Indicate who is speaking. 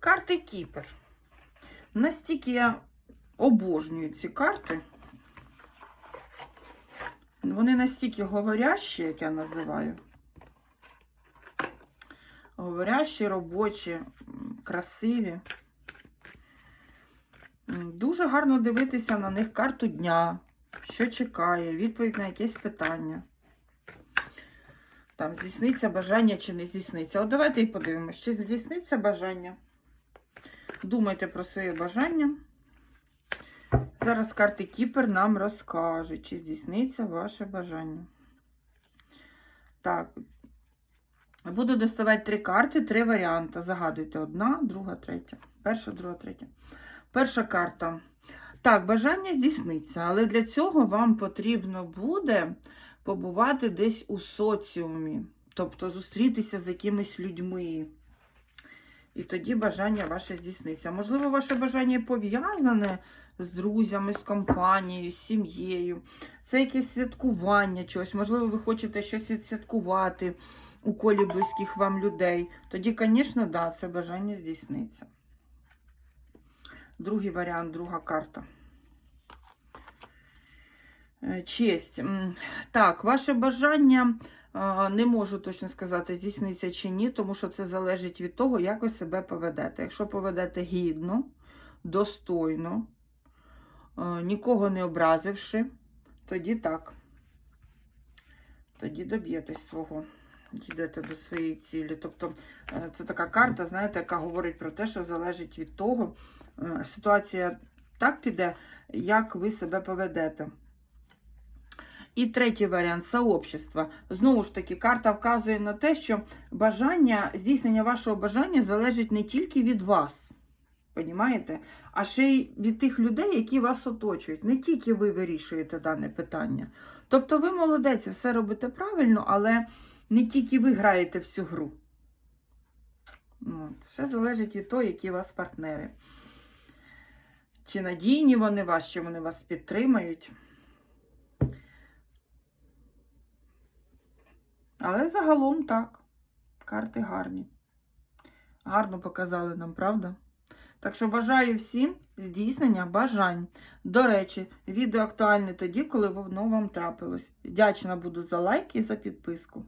Speaker 1: Карти Кіпер. Настільки я обожнюю ці карти. Вони настільки говорящі, як я називаю. Говорящі, робочі, красиві. Дуже гарно дивитися на них карту дня, що чекає, відповідь на якесь питання. Там здійсниться бажання чи не здійсниться. От давайте і подивимось, чи здійсниться бажання. Думайте про своє бажання. Зараз карти Кіпер нам розкажуть, чи здійсниться ваше бажання. Так. Буду доставати три карти, три варіанти. Загадуйте одна, друга, третя. Перша, друга, третя. Перша карта. Так, бажання здійсниться, але для цього вам потрібно буде побувати десь у соціумі, тобто зустрітися з якимись людьми. І тоді бажання ваше здійсниться. Можливо, ваше бажання пов'язане з друзями, з компанією, з сім'єю. Це якесь святкування чогось. Можливо, ви хочете щось відсвяткувати у колі близьких вам людей. Тоді, звісно, да, це бажання здійсниться. Другий варіант, друга карта. Е, Честь. Так, ваше бажання не можу точно сказати, здійсниться чи ні, тому що це залежить від того, як ви себе поведете. Якщо поведете гідно, достойно, нікого не образивши, тоді так. Тоді доб'єтесь свого. Дійдете до своєї цілі. Тобто е, це така карта, знаєте, яка говорить про те, що залежить від того, е, ситуація так піде, як ви себе поведете. І третій варіант сообщества. Знову ж таки, карта вказує на те, що бажання, здійснення вашого бажання залежить не тільки від вас, понімаєте? а ще й від тих людей, які вас оточують. Не тільки ви вирішуєте дане питання. Тобто ви молодець, все робите правильно, але не тільки ви граєте в цю гру. От. Все залежить від того, які у вас партнери. Чи надійні вони вас, чи вони вас підтримають. Але загалом так. Карти гарні. Гарно показали нам, правда? Так що бажаю всім здійснення бажань. До речі, відео актуальне тоді, коли воно вам трапилось. Вдячна буду за лайк і за підписку.